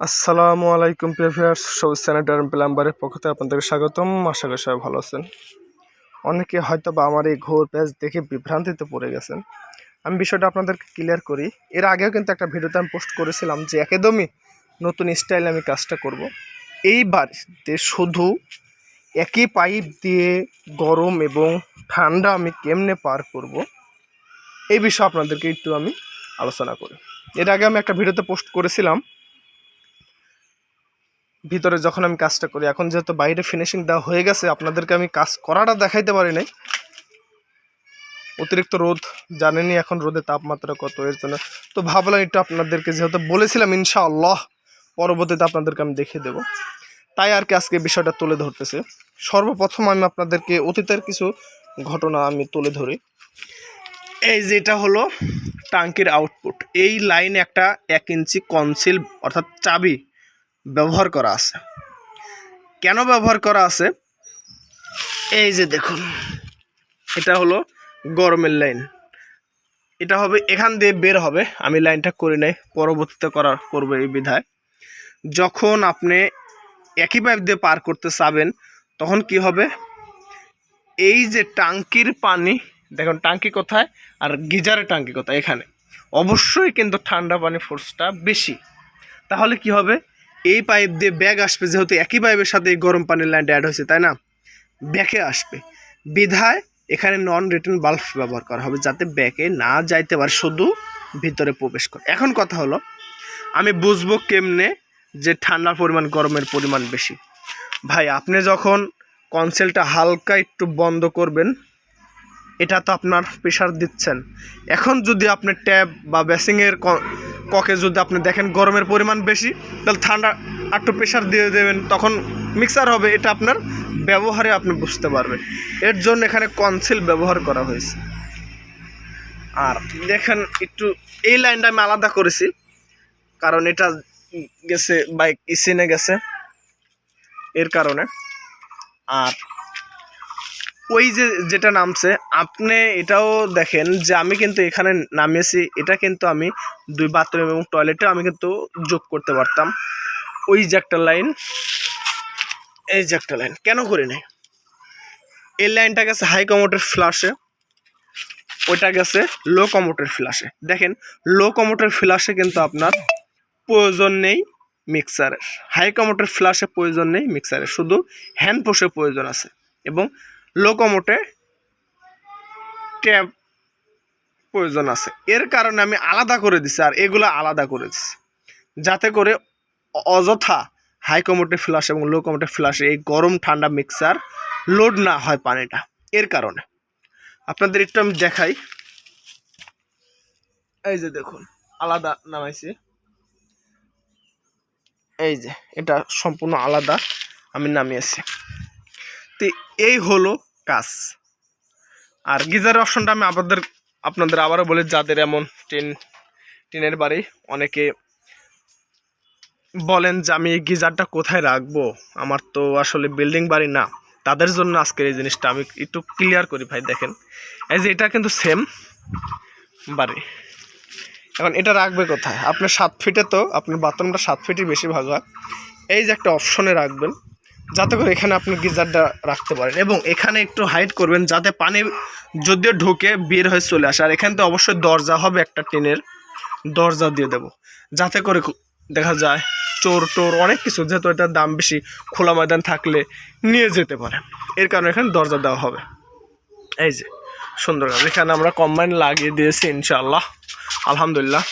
আসসালামু আলাইকুম প্রিভিয়ার্স সব স্যানিটার প্লাম্বারের পক্ষ থেকে আপনাদের স্বাগতম। আশা করি সবাই ভালো আছেন। অনেকে হয়তো বা আমার এই ঘোর প্যাচ দেখে বিভ্রান্তিতে পড়ে গেছেন। আমি বিষয়টা আপনাদেরকে ক্লিয়ার করি। এর আগেও কিন্তু একটা ভিডিওতে আমি পোস্ট করেছিলাম যে একদমই নতুন স্টাইলে আমি কাজটা করব। এইবারতে শুধু একই পাইপ দিয়ে গরম এবং ঠান্ডা আমি কেমনে পার করব। এই বিষয়ে আপনাদেরকে একটু আমি আলোচনা করি। এর আগে আমি একটা ভিডিওতে পোস্ট করেছিলাম ভিতরে যখন আমি কাজটা করি, এখন যেহেতু বাইরে ফিনিশিং দেওয়া হয়ে গেছে, আপনাদেরকে আমি কাজ করাটা দেখাইতে পারি নাই। অতিরিক্ত রোদ, জানেনই এখন রোদের তাপমাত্রা কত, এর জন্য। তো ভাবলাম একটু আপনাদেরকে যেহেতু বলেছিলাম, ইনশাআল্লাহ পরবর্তীতে আপনাদেরকে আমি দেখিয়ে দেব। তাই আর কি আজকে বিষয়টা তুলে ধরতেছে। সর্বপ্রথম আমি আপনাদেরকে অতীতের কিছু ঘটনা আমি তুলে ধরি। এই যেটা হলো টাঙ্কির আউটপুট এই লাইনে একটা এক ইঞ্চি কনসিল অর্থাৎ চাবি ব্যবহার করা আছে। কেন ব্যবহার করা আছে? এই যে দেখুন, এটা হলো গরমের লাইন। এটা হবে, এখান দিয়ে বের হবে। আমি লাইনটা করে নেই, পরবর্তীতে করা, করব এই বিধায়। যখন আপনি একই পাইপ দিয়ে পার করতে চাবেন, তখন কি হবে? এই যে টাঙ্কির পানি, দেখুন টাঙ্কি কোথায় আর গিজারের টাঙ্কি কোথায়? এখানে। অবশ্যই কিন্তু ঠান্ডা পানি ফোর্সটা বেশি। তাহলে কি হবে? এই পাইপ দিয়ে ব্যাগ আসবে, যেহেতু একই পাইপের সাথে এই গরম পানির লাইনটা অ্যাড হয়েছে, তাই না? ব্যাকে আসবে। বিধায় এখানে নন রিটার্ন বাল্ব ব্যবহার করা হবে, যাতে ব্যাকে না যাইতে পারে, শুধু ভিতরে প্রবেশ করে। এখন কথা হলো, আমি বুঝব কেমনে যে ঠান্ডার পরিমাণ, গরমের পরিমাণ বেশি। ভাই, আপনি যখন কনসেলটা হালকা একটু বন্ধ করবেন এটা তো আপনার প্রেশার দিচ্ছেন। এখন যদি আপনি ট্যাব বা বেসিংয়ের ককে যদি আপনি দেখেন গরমের পরিমাণ বেশি, তাহলে ঠান্ডা একটু প্রেশার দিয়ে দেবেন, তখন মিক্সার হবে, এটা আপনার ব্যবহারে আপনি বুঝতে পারবেন। এর জন্য এখানে কনসিল ব্যবহার করা হয়েছে। আর দেখেন একটু, এই লাইনটা আমি আলাদা করেছি, কারণ এটা গেছে বাইক ইসিনে গেছে, এর কারণে। আর ওই যে যেটা নামছে, আপনি এটাও দেখেন যে আমি কিন্তু এখানে নামিয়েছি, এটা কিন্তু আমি দুই বাথরুম এবং টয়লেটে আমি কিন্তু যোগ করতে পারতাম। ওই যে একটা লাইন, এই যে একটা লাইন, কেন করি নাই? এই লাইনটা গেছে হাই কমোটের ফ্লাশে ওইটা গেছে লো কমোটের ফ্লাশে দেখেন, লো কমোটের ফ্লাশে কিন্তু আপনার প্রয়োজন নেই মিক্সারের। হাই কমোটের ফ্লাশে প্রয়োজন নেই মিক্সারের, শুধু হ্যান্ড পোষে প্রয়োজন আছে এবং লোকোমোটে ট্যাব প্রয়োজন আছে। এর কারণে আমি আলাদা করে দিছি আর এগুলো আলাদা করে দিছি। যাতে করে অযথা হাই কমোটে ফ্লাশ এবং লো কমোটে ফ্লাশে এই গরম ঠান্ডা মিক্সার লোড না হয় পানিটা। এর কারণে। আপনাদের একটু আমি দেখাই। এই যে দেখুন, আলাদা নামাইছি। এই যে, এটা সম্পূর্ণ আলাদা আমি নামিয়েছি। তো এই হলো কাজ। আর গিজারের অপশনটা আমি আপনাদের আপনাদের আবারও বলি, যাদের এমন টিন, টিনের বাড়ি, অনেকে বলেন যে আমি এই গিজারটা কোথায় রাখব? আমার তো আসলে বিল্ডিং বাড়ি না। তাদের জন্য আজকের এই জিনিসটা আমি একটু ক্লিয়ার করি ভাই, দেখেন। এই যে এটা কিন্তু সেম বাড়ি। এখন এটা রাখবে কোথায়? আপনার সাত ফিটে তো, আপনার বাথরুমটা সাত ফিটই বেশি ভাগ হয়। এই যে একটা অপশনে রাখবেন। যাতে করে এখানে আপনি গিজারটা রাখতে পারেন এবং এখানে একটু হাইট করবেন যাতে পানি যদিও ঢুকে বের হয়ে চলে আসে। আর এখানে তো অবশ্যই দরজা হবে একটা টিনের। দরজা দিয়ে দেব। যাতে করে দেখা যায় চোর টোর অনেক কিছু, যেহেতু এটার দাম বেশি, খোলা ময়দান থাকলে নিয়ে যেতে পারে। এর কারণে এখানে দরজা দেওয়া হবে। এই যে সুন্দর এখানে আমরা কম্বাইন লাগিয়ে দিয়েছি, ইনশাআল্লাহ। আলহামদুলিল্লাহ।